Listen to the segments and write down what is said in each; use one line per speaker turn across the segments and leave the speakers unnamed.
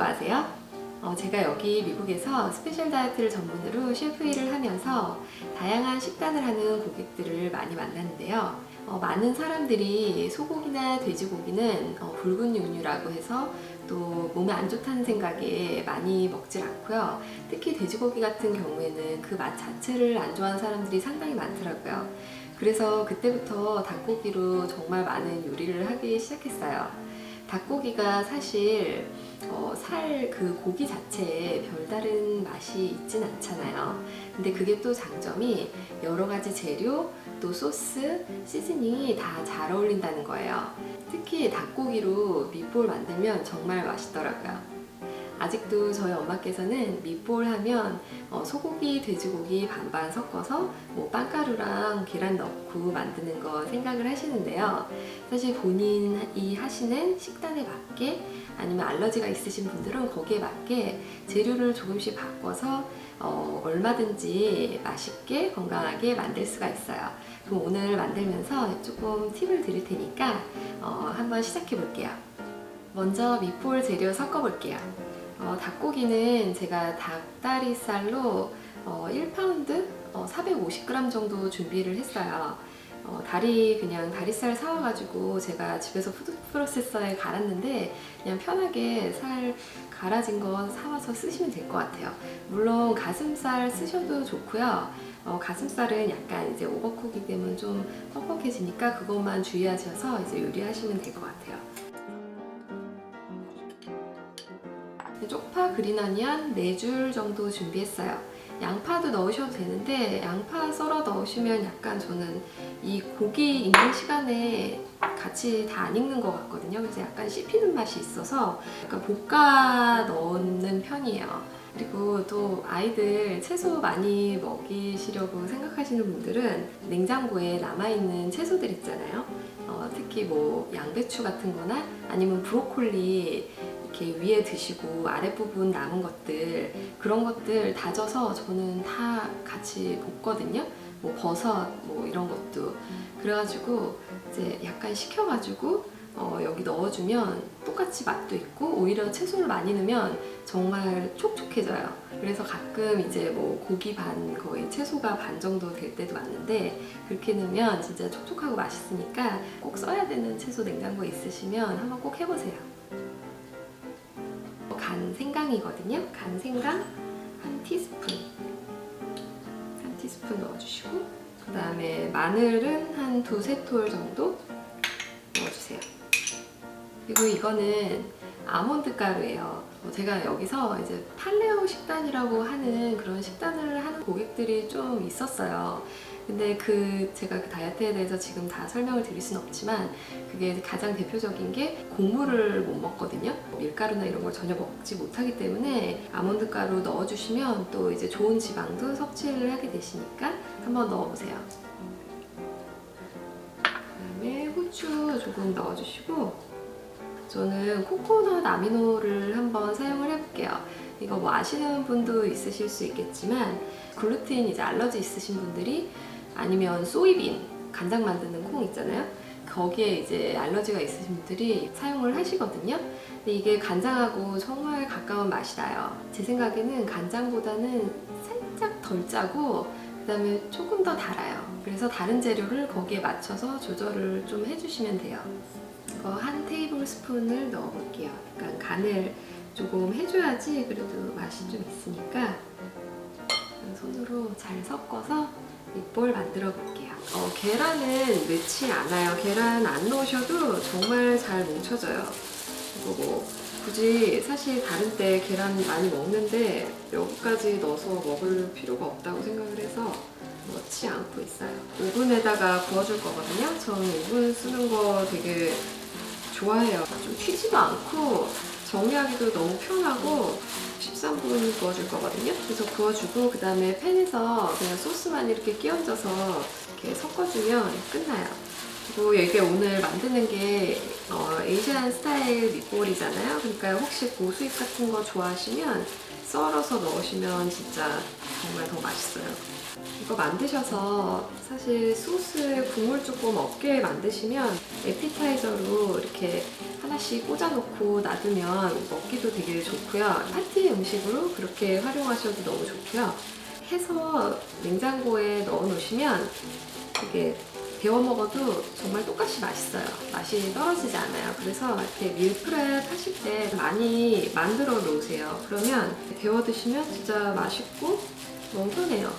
아세요? 어, 제가 여기 미국에서 스페셜 다이어트를 전문으로 셰프 일을 하면서 다양한 식단을 하는 고객들을 많이 만났는데요. 어, 많은 사람들이 소고기나 돼지고기는 어, 붉은 육류라고 해서 또 몸에 안 좋다는 생각에 많이 먹질 않고요. 특히 돼지고기 같은 경우에는 그 맛 자체를 안 좋아하는 사람들이 상당히 많더라고요. 그래서 그때부터 닭고기로 정말 많은 요리를 하기 시작했어요. 닭고기가 사실 어, 살 그 고기 자체에 별다른 맛이 있진 않잖아요. 근데 그게 또 장점이 여러 가지 재료, 또 소스, 시즈닝이 다 잘 어울린다는 거예요. 특히 닭고기로 밑볼 만들면 정말 맛있더라고요. 아직도 저희 엄마께서는 밑볼 하면 어, 소고기, 돼지고기 반반 섞어서 뭐 빵가루랑 계란 넣고 만드는 거 생각을 하시는데요. 사실 본인이 하시는 식단에 맞게 아니면 알러지가 있으신 분들은 거기에 맞게 재료를 조금씩 바꿔서 어, 얼마든지 맛있게 건강하게 만들 수가 있어요. 그럼 오늘 만들면서 조금 팁을 드릴 테니까 어, 한번 시작해 볼게요. 먼저 밑볼 재료 섞어 볼게요. 어, 닭고기는 제가 닭다리살로 어, 1파운드 어, 450g 정도 준비를 했어요. 어, 다리 그냥 다리살 사와가지고 제가 집에서 푸드 프로세서에 갈았는데 그냥 편하게 살 갈아진 거 사와서 쓰시면 될 것 같아요. 물론 가슴살 쓰셔도 좋고요. 어, 가슴살은 약간 이제 오버쿡이 되면 좀 퍽퍽해지니까 그것만 주의하셔서 이제 요리하시면 될 것 같아요. 쪽파 그린 어니언 4줄 정도 준비했어요. 양파도 넣으셔도 되는데 양파 썰어 넣으시면 약간 저는 이 고기 익는 시간에 같이 다 안 익는 것 같거든요. 그래서 약간 씹히는 맛이 있어서 약간 볶아 넣는 편이에요. 그리고 또 아이들 채소 많이 먹이시려고 생각하시는 분들은 냉장고에 남아있는 채소들 있잖아요. 어, 특히 뭐 양배추 같은 거나 아니면 브로콜리 이렇게 위에 드시고 아랫부분 남은 것들 그런 것들 다져서 저는 다 같이 볶거든요. 뭐 버섯 뭐 이런 것도 그래가지고 이제 약간 식혀가지고 어, 여기 넣어주면 똑같이 맛도 있고 오히려 채소를 많이 넣으면 정말 촉촉해져요. 그래서 가끔 이제 뭐 고기 반 거의 채소가 반 정도 될 때도 많은데 그렇게 넣으면 진짜 촉촉하고 맛있으니까 꼭 써야 되는 채소 냉장고에 있으시면 한번 꼭 해보세요. 간 생강이거든요. 간 생강 한 티스푼 한 티스푼 넣어주시고 그 다음에 마늘은 한 두세 톨 정도 넣어주세요. 그리고 이거는 아몬드 가루예요. 어, 제가 여기서 이제 팔레오 식단이라고 하는 그런 식단을 하는 고객들이 좀 있었어요. 근데 그 제가 그 다이어트에 대해서 지금 다 설명을 드릴 수는 없지만 그게 가장 대표적인 게 곡물을 못 먹거든요. 밀가루나 이런 걸 전혀 먹지 못하기 때문에 아몬드 가루 넣어주시면 또 이제 좋은 지방도 섭취를 하게 되시니까 한번 넣어보세요. 그다음에 후추 조금 넣어주시고 저는 코코넛 아미노를 한번 사용을 해볼게요. 이거 뭐 아시는 분도 있으실 수 있겠지만 글루텐 이제 알러지 있으신 분들이 아니면 소이빈 간장 만드는 콩 있잖아요. 거기에 이제 알러지가 있으신 분들이 사용을 하시거든요. 근데 이게 간장하고 정말 가까운 맛이 나요. 제 생각에는 간장보다는 살짝 덜 짜고 그다음에 조금 더 달아요. 그래서 다른 재료를 거기에 맞춰서 조절을 좀 해주시면 돼요. 이거 한 테이블 스푼을 넣어볼게요. 약간 간을 조금 해줘야지 그래도 맛이 좀 있으니까 손으로 잘 섞어서 밑볼 만들어 볼게요. 어, 계란은 넣지 않아요. 계란 안 넣으셔도 정말 잘 뭉쳐져요. 그리고 뭐 굳이 사실 다른 때 계란 많이 먹는데 여기까지 넣어서 먹을 필요가 없다고 생각을 해서 넣지 않고 있어요. 오븐에다가 구워줄 거거든요. 저는 오븐 쓰는 거 되게 좋아해요. 좀 튀지도 않고 정리하기도 너무 편하고 13분 구워줄 거거든요. 그래서 구워주고 그 다음에 팬에서 그냥 소스만 이렇게 끼얹어서 이렇게 섞어주면 끝나요. 그리고 이게 오늘 만드는 게 어, 에이시안 스타일 밑볼이잖아요. 그러니까 혹시 고수잎 같은 거 좋아하시면 썰어서 넣으시면 진짜 정말 더 맛있어요. 이거 만드셔서 사실 소스에 국물 조금 없게 만드시면 에피타이저로 이렇게 하나씩 꽂아놓고 놔두면 먹기도 되게 좋고요. 파티 음식으로 그렇게 활용하셔도 너무 좋고요. 해서 냉장고에 넣어 놓으시면 이게 데워 먹어도 정말 똑같이 맛있어요. 맛이 떨어지지 않아요. 그래서 이렇게 밀프렙 하실 때 많이 만들어 놓으세요. 그러면 데워 드시면 진짜 맛있고 너무 편해요.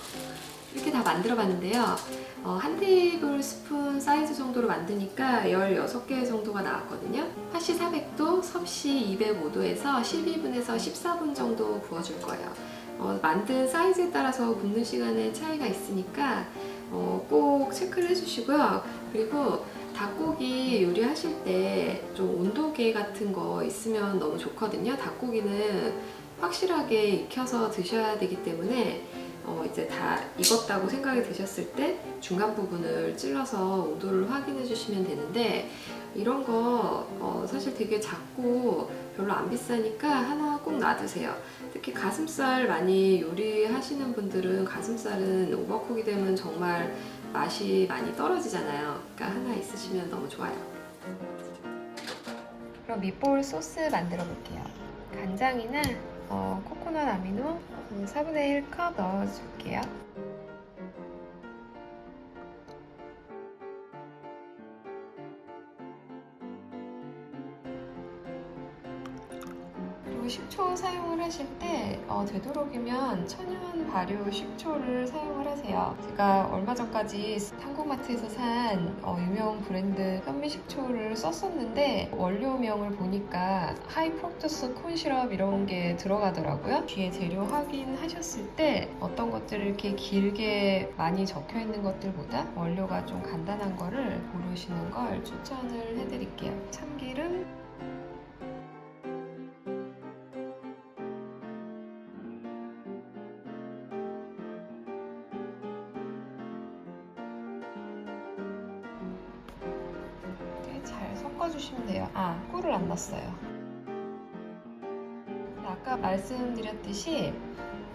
이렇게 다 만들어 봤는데요. 어, 한 테이블 스푼 사이즈 정도로 만드니까 16개 정도가 나왔거든요. 화씨 400도, 섭씨 205도에서 12분에서 14분 정도 구워줄 거예요. 어, 만든 사이즈에 따라서 굽는 시간의 차이가 있으니까 어, 꼭 체크를 해주시고요. 그리고 닭고기 요리하실 때 좀 온도계 같은 거 있으면 너무 좋거든요. 닭고기는 확실하게 익혀서 드셔야 되기 때문에 어, 이제 다 익었다고 생각이 드셨을 때 중간 부분을 찔러서 온도를 확인해 주시면 되는데 이런 거 어, 사실 되게 작고 별로 안 비싸니까 하나 꼭 놔두세요. 특히 가슴살 많이 요리하시는 분들은 가슴살은 오버쿡이 되면 정말 맛이 많이 떨어지잖아요. 그러니까 하나 있으시면 너무 좋아요. 그럼 밑볼 소스 만들어 볼게요. 간장이나 어, 코코넛 아미노 4분의 1컵 넣어줄게요. 식초 사용을 하실 때 어, 되도록이면 천연 발효 식초를 사용을 하세요. 제가 얼마 전까지 한국마트에서 산 어, 유명 브랜드 현미 식초를 썼었는데 원료명을 보니까 하이 프록토스 콘 시럽 이런 게 들어가더라고요. 뒤에 재료 확인하셨을 때 어떤 것들을 이렇게 길게 많이 적혀 있는 것들보다 원료가 좀 간단한 거를 고르시는 걸 추천을 해드릴게요. 참기름, 잘 섞어주시면 돼요. 아, 꿀을 안 넣었어요. 아까 말씀드렸듯이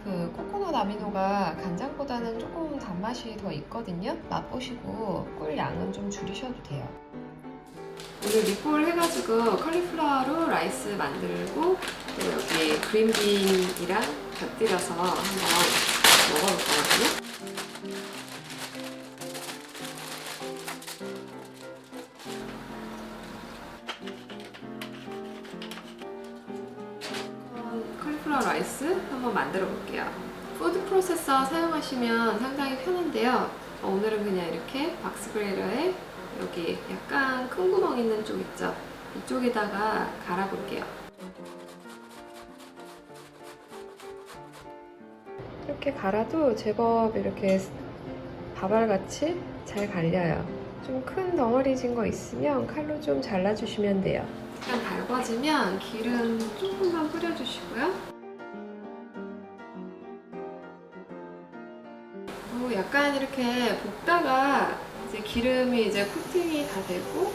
그 코코넛 아미노가 간장보다는 조금 단맛이 더 있거든요. 맛보시고 꿀 양은 좀 줄이셔도 돼요. 오늘 밑볼 해가지고 컬리플라워로 라이스 만들고 또 여기 그린빈이랑 곁들여서 한번 먹어볼 거거든요. 컬리플라워 라이스 한번 만들어 볼게요. 푸드 프로세서 사용하시면 상당히 편한데요. 어, 오늘은 그냥 이렇게 박스 그레이러에 여기 약간 큰 구멍 있는 쪽 있죠? 이쪽에다가 갈아 볼게요. 이렇게 갈아도 제법 이렇게 바발같이 잘 갈려요. 좀 큰 덩어리진 거 있으면 칼로 좀 잘라주시면 돼요. 약간 달궈지면 기름 조금만 뿌려주시고요. 어, 약간 이렇게 볶다가 이제 기름이 이제 코팅이 다 되고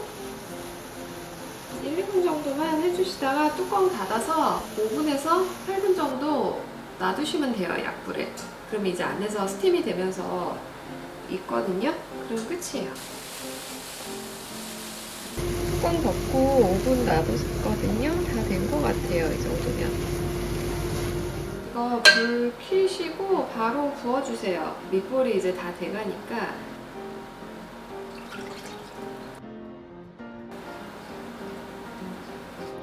1, 2분 정도만 해주시다가 뚜껑 닫아서 5분에서 8분 정도 놔두시면 돼요, 약불에. 그럼 이제 안에서 스팀이 되면서 있거든요. 그럼 끝이에요. 뚜껑 덮고 5분 놔뒀거든요. 다 된 것 같아요, 이 정도면. 이거 불 켜시고 바로 구워주세요. 밑볼이 이제 다 돼가니까.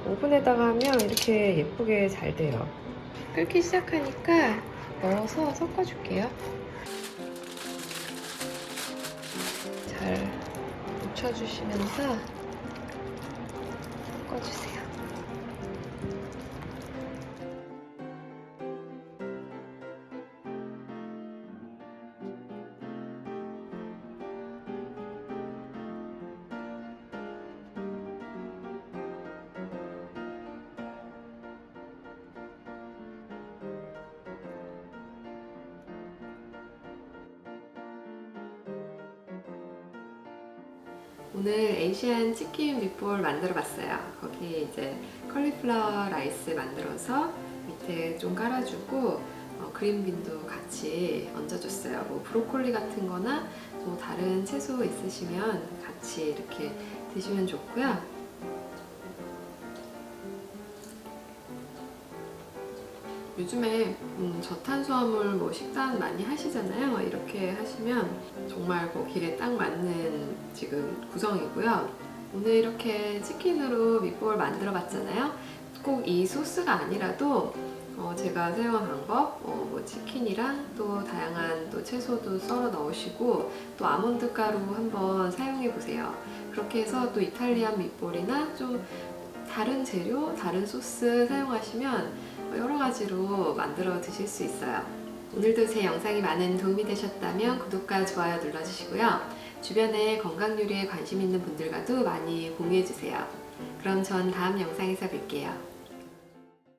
오븐에다가 하면 이렇게 예쁘게 잘 돼요. 끓기 시작하니까 넣어서 섞어줄게요. 잘 묻혀주시면서 섞어주세요. 오늘 에이시안 치킨 밑볼 만들어 봤어요. 거기에 이제 컬리플라워 라이스 만들어서 밑에 좀 깔아주고 어, 그린빈도 같이 얹어줬어요. 뭐 브로콜리 같은 거나 뭐 다른 채소 있으시면 같이 이렇게 드시면 좋고요. 요즘에 음, 저탄수화물 뭐 식단 많이 하시잖아요. 이렇게 하시면 정말 그 길에 딱 맞는 지금 구성이고요. 오늘 이렇게 치킨으로 밑볼 만들어 봤잖아요. 꼭 이 소스가 아니라도 어, 제가 사용한 방법, 어, 뭐 치킨이랑 또 다양한 또 채소도 썰어 넣으시고 또 아몬드 가루 한번 사용해 보세요. 그렇게 해서 또 이탈리안 밑볼이나 좀 다른 재료, 다른 소스 사용하시면 여러 가지로 만들어 드실 수 있어요. 오늘도 제 영상이 많은 도움이 되셨다면 구독과 좋아요 눌러주시고요. 주변에 건강 요리에 관심 있는 분들과도 많이 공유해 주세요. 그럼 전 다음 영상에서 뵐게요.